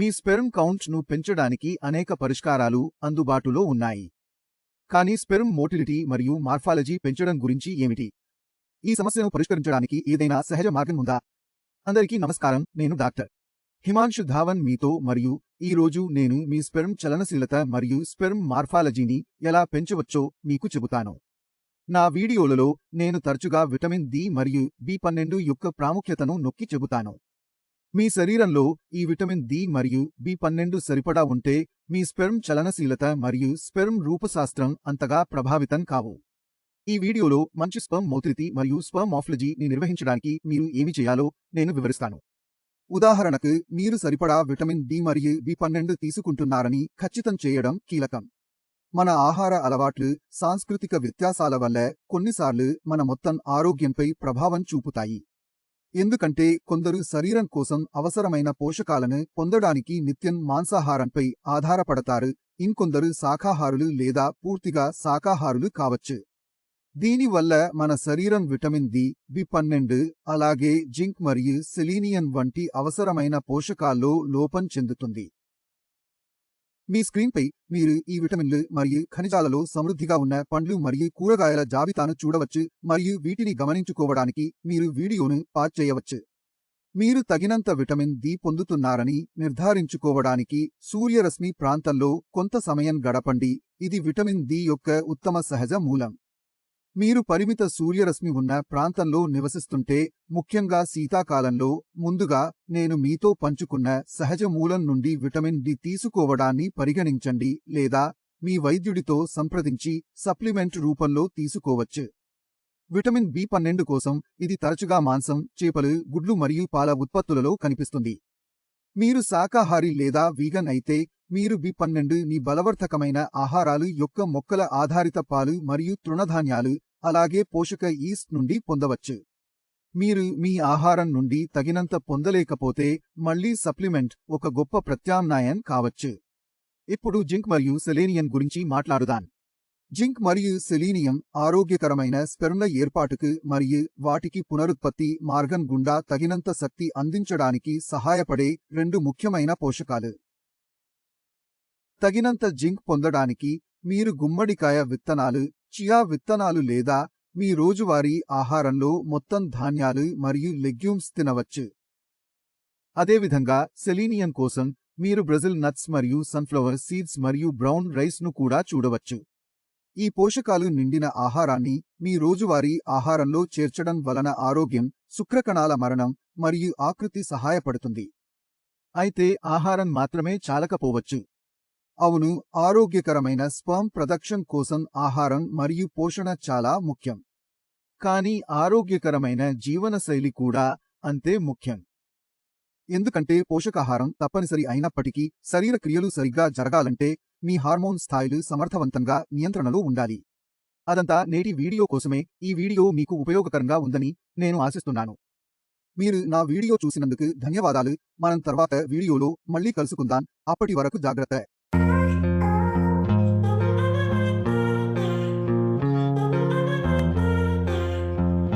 మీ sperm కౌంట్ను పెంచడానికి అనేక పరిష్కారాలు అందుబాటులో ఉన్నాయి. కానీ స్పెర్మ్ మోటిలిటీ మరియు మార్ఫాలజీ పెంచడం గురించి ఏమిటి? ఈ సమస్యను పరిష్కరించడానికి ఏదైనా సహజ మార్గం ఉందా? అందరికీ నమస్కారం నేను డాక్టర్ హిమాంశు ధావన్ మీతో మరియు ఈ రోజు నేను మీ స్పెర్మ్ చలనశీలత మరియు స్పెర్మ్ మార్ఫాలజీని ఎలా పెంచవచ్చో మీకు చెబుతాను. నా వీడియోలలో నేను తరచుగా విటమిన్ డి మరియు బి పన్నెండు యొక్క ప్రాముఖ్యతను నొక్కి చెబుతాను. మీ శరీరంలో ఈ విటమిన్ డి మరియు బి పన్నెండు సరిపడా ఉంటే మీ స్పెర్మ్ చలనశీలత మరియు స్పెర్మ్ రూపశాస్త్రం అంతగా ప్రభావితం కావు. ఈ వీడియోలో మంచి స్పర్మ్ మౌతిరితి మరియు స్పర్మ్ మోఫ్లజీని నిర్వహించడానికి మీరు ఏమి చేయాలో నేను వివరిస్తాను. ఉదాహరణకు మీరు సరిపడా విటమిన్ డి మరియు బి పన్నెండు తీసుకుంటున్నారని ఖచ్చితం చేయడం కీలకం. మన ఆహార అలవాట్లు సాంస్కృతిక వ్యత్యాసాల వల్ల కొన్నిసార్లు మన మొత్తం ఆరోగ్యంపై ప్రభావం చూపుతాయి. ఎందుకంటే కొందరు శరీరం కోసం అవసరమైన పోషకాలను పొందడానికి నిత్యం మాంసాహారంపై ఆధారపడతారు. ఇంకొందరు శాఖాహారులు లేదా పూర్తిగా శాఖాహారులు కావచ్చు. దీనివల్ల మన శరీరం విటమిన్ డి బి పన్నెండు అలాగే జింక్ మరియు సెలీనియన్ వంటి అవసరమైన పోషకాల్లో లోపం చెందుతుంది. మీ స్క్రీన్పై మీరు ఈ విటమిన్లు మరియు ఖనిజాలలో సమృద్ధిగా ఉన్న పండ్లు మరియు కూరగాయల జాబితాను చూడవచ్చు మరియు వీటిని గమనించుకోవడానికి మీరు వీడియోను పాజ్ చేయవచ్చు. మీరు తగినంత విటమిన్ డి పొందుతున్నారని నిర్ధారించుకోవడానికి సూర్యరశ్మి ప్రాంతంలో కొంత సమయం గడపండి. ఇది విటమిన్ డి యొక్క ఉత్తమ సహజ మూలం. మీరు పరిమిత సూర్యరశ్మి ఉన్న ప్రాంతంలో నివసిస్తుంటే ముఖ్యంగా శీతాకాలంలో ముందుగా నేను మీతో పంచుకున్న సహజ మూలం నుండి విటమిన్ డి తీసుకోవడాన్ని పరిగణించండి లేదా మీ వైద్యుడితో సంప్రదించి సప్లిమెంట్ రూపంలో తీసుకోవచ్చు. విటమిన్ బి పన్నెండు కోసం ఇది తరచుగా మాంసం చేపలు గుడ్లు మరియు పాల ఉత్పత్తులలో కనిపిస్తుంది. మీరు శాకాహారి లేదా వీగన్ అయితే మీరు బి పన్నెండు ని బలవర్ధకమైన ఆహారాలు యొక్క మొక్కల ఆధారిత పాలు మరియు తృణధాన్యాలు అలాగే పోషక ఈస్ట్ నుండి పొందవచ్చు. మీరు మీ ఆహారం నుండి తగినంత పొందలేకపోతే మళ్ళీ సప్లిమెంట్ ఒక గొప్ప ప్రత్యామ్నాయం కావచ్చు. ఇప్పుడు జింక్ మరియు సెలేనియం గురించి మాట్లాడుదాం. జింక్ మరియు సెలీనియం ఆరోగ్యకరమైన స్పెర్మ్ల ఏర్పాటుకు మరియు వాటికి పునరుత్పత్తి మార్గం గుండా తగినంత శక్తి అందించడానికి సహాయపడే రెండు ముఖ్యమైన పోషకాలు. తగినంత జింక్ పొందడానికి మీరు గుమ్మడికాయ విత్తనాలు చియా విత్తనాలు లేదా మీ రోజువారీ ఆహారంలో మొత్తం ధాన్యాలు మరియు లెగ్యూమ్స్ తినవచ్చు. అదేవిధంగా సెలీనియం కోసం మీరు బ్రెజిల్ నట్స్ మరియు సన్ఫ్లవర్ సీడ్స్ మరియు బ్రౌన్ రైస్ను కూడా చూడవచ్చు. ఈ పోషకాలు నిండిన ఆహారాన్ని మీ రోజువారీ ఆహారంలో చేర్చడం వలన ఆరోగ్యం శుక్రకణాల మరణం మరియు ఆకృతి సహాయపడుతుంది. అయితే ఆహారం మాత్రమే చాలకపోవచ్చు. అవును ఆరోగ్యకరమైన స్పర్మ్ ప్రొడక్షన్ కోసం ఆహారం మరియు పోషణ చాలా ముఖ్యం. కానీ ఆరోగ్యకరమైన జీవనశైలి కూడా అంతే ముఖ్యం. ఎందుకంటే పోషకాహారం తప్పనిసరి అయినప్పటికీ శరీర క్రియలు సరిగ్గా జరగాలంటే మీ హార్మోన్ స్థాయిలు సమర్థవంతంగా నియంత్రణలో ఉండాలి. అదంతా నేటి వీడియో కోసమే. ఈ వీడియో మీకు ఉపయోగకరంగా ఉందని నేను ఆశిస్తున్నాను. మీరు నా వీడియో చూసినందుకు ధన్యవాదాలు. మనం తర్వాత వీడియోలో మళ్ళీ కలుసుకుందాం. అప్పటి వరకు జాగ్రత్త.